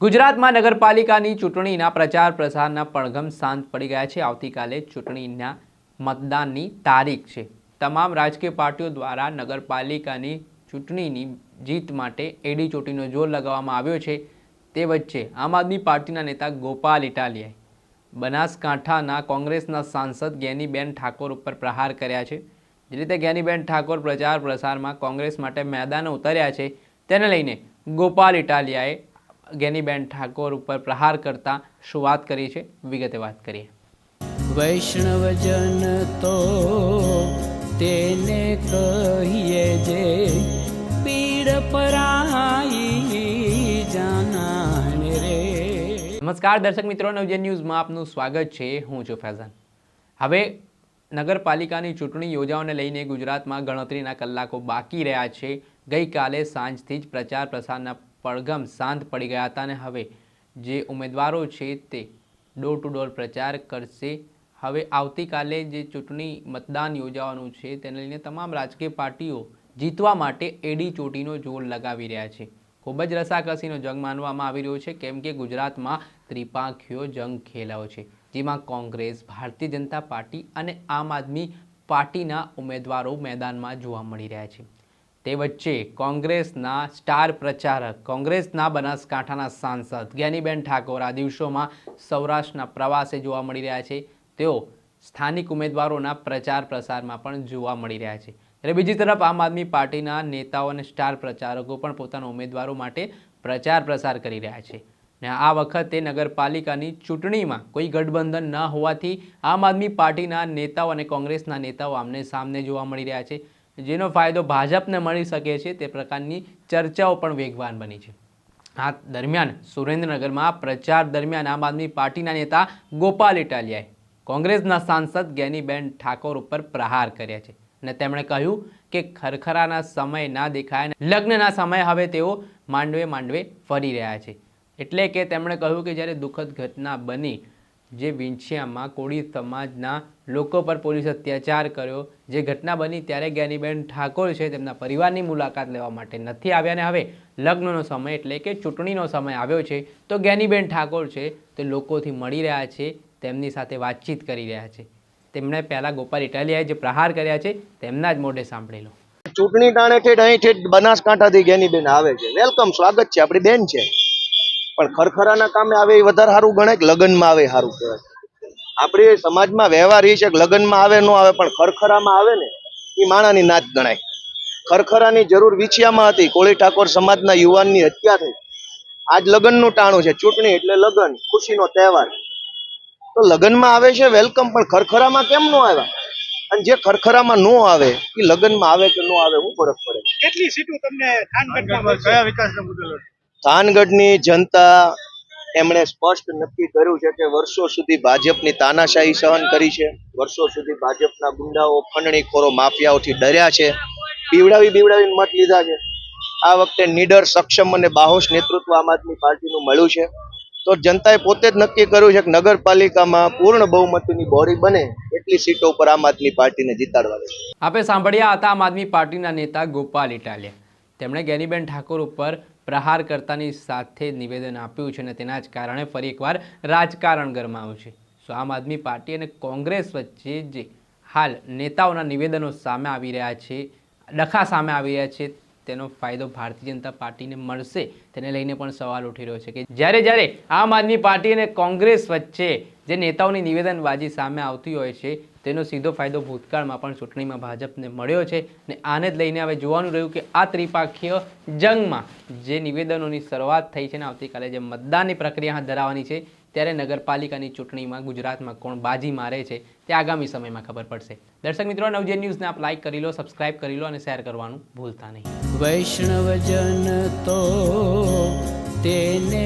ગુજરાતમાં નગરપાલિકાની ચૂંટણીના પ્રચાર પ્રસારના પડઘમ શાંત પડી ગયા છે. આવતીકાલે ચૂંટણીના મતદાનની તારીખ છે. તમામ રાજકીય પાર્ટીઓ દ્વારા નગરપાલિકાની ચૂંટણીની જીત માટે એડી ચોટીનો જોર લગાવવામાં આવ્યો છે. તે વચ્ચે આમ આદમી પાર્ટીના નેતા ગોપાલ ઇટાલિયાએ બનાસકાંઠાના કોંગ્રેસના સાંસદ ગેનીબેન ઠાકોર ઉપર પ્રહાર કર્યા છે. જે રીતે ગેનીબેન ઠાકોર પ્રચાર પ્રસારમાં કોંગ્રેસ માટે મેદાને ઉતર્યા છે, તેને લઈને ગોપાલ ઇટાલિયાએ ગેનીબેન ઠાકોર ઉપર પ્રહાર કરતા શું વાત કરી છે વિગતે વાત કરીએ. વૈષ્ણવજન તો તેને કહીએ જે પીડ પરાઈ જાનાને રે. નમસ્કાર દર્શક મિત્રો નવજન ન્યૂઝમાં આપનું સ્વાગત છે. હું છું ફૈઝાન. હવે નગરપાલિકાની ચૂંટણી યોજાવાને લઈને ગુજરાતમાં ગણતરીના કલાકો બાકી રહ્યા છે. ગઈકાલે સાંજથી જ પ્રચાર પ્રસારના પડઘમ શાંત પડી ગયા હતા અને હવે જે ઉમેદવારો છે તે ડોર ટુ ડોર પ્રચાર કરશે. હવે આવતીકાલે જે ચૂંટણી મતદાન યોજાવાનું છે તેને લઈને તમામ રાજકીય પાર્ટીઓ જીતવા માટે એડી ચોટીનો જોર લગાવી રહ્યા છે. ખૂબ જ રસાકસીનો જંગ માનવામાં આવી રહ્યો છે, કેમ કે ગુજરાતમાં ત્રિપાંખીયો જંગ ખેલાયો છે, જેમાં કોંગ્રેસ, ભારતીય જનતા પાર્ટી અને આમ આદમી પાર્ટીના ઉમેદવારો મેદાનમાં જોવા મળી રહ્યા છે. તે વચ્ચે કોંગ્રેસના સ્ટાર પ્રચારક, કોંગ્રેસના બનાસકાંઠાના સાંસદ જ્ઞાનીબેન ઠાકોર આ દિવસોમાં સૌરાષ્ટ્રના પ્રવાસે જોવા મળી રહ્યા છે. તેઓ સ્થાનિક ઉમેદવારોના પ્રચાર પ્રસારમાં પણ જોવા મળી રહ્યા છે. ત્યારે બીજી તરફ આમ આદમી પાર્ટીના નેતાઓ અને સ્ટાર પ્રચારકો પણ પોતાના ઉમેદવારો માટે પ્રચાર પ્રસાર કરી રહ્યા છે. ને આ વખતે નગરપાલિકાની ચૂંટણીમાં કોઈ ગઠબંધન ન હોવાથી આમ આદમી પાર્ટીના નેતાઓ અને કોંગ્રેસના નેતાઓ આમને સામને જોવા મળી રહ્યા છે. જેનો ફાયદો ભાજપને મળી શકે છે તે પ્રકારની ચર્ચાઓ પણ વેગવાન બની છે. આ દરમિયાન સુરેન્દ્રનગરમાં પ્રચાર દરમિયાન આમ આદમી પાર્ટીના નેતા ગોપાલ ઇટાલિયાએ કોંગ્રેસના સાંસદ ગેનીબેન ઠાકોર ઉપર પ્રહાર કર્યા છે અને તેમણે કહ્યું કે ખરખરાના સમય ના દેખાય લગ્નના સમય હવે તેઓ માંડવે માંડવે ફરી રહ્યા છે. એટલે કે તેમણે કહ્યું કે જ્યારે દુઃખદ ઘટના બની જે વિંછિયામાં કોળી સમાજના લોકો પર પોલીસ અત્યાચાર કર્યો. જે ઘટના બની ત્યારે જ્ઞાનીબેન ઠાકોર છે તેમના પરિવારની મુલાકાત લેવા માટે નથી આવ્યા અને હવે લગ્નનો સમય એટલે કે ચૂંટણીનો સમય આવ્યો છે. તો જ્ઞાનીબેન ઠાકોર છે તે લોકોથી મળી રહ્યા છે, તેમની સાથે વાતચીત કરી રહ્યા છે. તેમણે પહેલાં ગોપાલ ઇટાલિયાએ જે પ્રહાર કર્યા છે તેમના જ મોઢે સાંભળી લો. ચૂંટણી ટાણે ઠેઠ અહીં ઠેઠ બનાસકાંઠાથી જ્ઞાનીબેન આવે છે. વેલકમ, સ્વાગત છે. આપણી બેન છે. પણ ખરખરાના કામે આવે એ વધારે સારું ગણાય કે લગ્નમાં આવે સારું કહેવાય. આપણે સમાજમાં વ્યવહાર એ છે કે લગ્નમાં આવે ન આવે પણ ખરખરામાં આવે ને એ માણાની નાચ ગણાય. ખરખરાની જરૂર વિછિયામાં હતી. કોળી ઠાકોર સમાજના યુવાનની હત્યા થઈ. આજ લગ્નનું ટાણું છે. ચૂંટણી એટલે લગ્ન ખુશીનો તહેવાર. તો લગ્નમાં આવે છે વેલકમ પણ ખરખરામાં કેમ ન આવ્યા અને જે ખરખરામાં ન આવે એ લગ્નમાં આવે કે ન આવે હું ફરક પડે. કેટલી સીટો તમને કયા વિકાસના મુદ્દે? થાનગઢની જનતા એમણે સ્પષ્ટ નક્કી કર્યું છે કે વર્ષો સુધી ભાજપની તાનાશાહી સહન કરી છે. વર્ષો સુધી ભાજપના ગુંડાઓ ખંડણીખોરો માફિયાઓથી ડર્યા છે. બીવડાવી બીવડાવીને મત લીધા છે. આ વખતે નીડર, સક્ષમ અને બાહોશ નેતૃત્વ આમ આદમી પાર્ટીનું મળ્યું છે. તો જનતાએ પોતે જ નક્કી કર્યું છે કે નગરપાલિકામાં પૂર્ણ બહુમતીની બોડી બને એટલી સીટો ઉપર આમ આદમી પાર્ટીને જીતાડવાની આપણે સાંભળ્યા હતા આમ આદમી પાર્ટીના નેતા ગોપાલ ઇટાલિયા. તેમણે ગેનીબેન ઠાકોર ઉપર પ્રહાર કરતાની સાથે નિવેદન આપ્યું છે અને તેના જ કારણે ફરી એકવાર રાજકારણ ગરમાયું છે. સો આમ આદમી પાર્ટી અને કોંગ્રેસ વચ્ચે જે હાલ નેતાઓના નિવેદનો સામે આવી રહ્યા છે ડખા સામે આવી રહ્યા છે, તેનો ફાયદો ભારતીય જનતા પાર્ટીને મળશે તેને લઈને પણ સવાલ ઉઠી રહ્યો છે કે જ્યારે જ્યારે આમ આદમી પાર્ટી અને કોંગ્રેસ વચ્ચે જે નેતાઓની નિવેદનબાજી સામે આવતી હોય છે તેનો સીધો ફાયદો ભૂતકાળમાં પણ ચૂંટણીમાં ભાજપને મળ્યો છે ને આને જ લઈને હવે જોવાનું રહ્યું કે આ ત્રિપાખીય જંગમાં જે નિવેદનોની શરૂઆત થઈ છે ને આવતીકાલે જે મતદાનની પ્રક્રિયા હાથ ધરાવવાની છે, ત્યારે નગરપાલિકાની ચૂંટણીમાં ગુજરાતમાં કોણ બાજી મારે છે તે આગામી સમયમાં ખબર પડશે. દર્શક મિત્રો, નવજે ન્યૂઝને આપ લાઇક કરી લો સબસ્ક્રાઇબ કરી લો અને શેર કરવાનું ભૂલતા નહીં. વૈષ્ણવજન તો તેને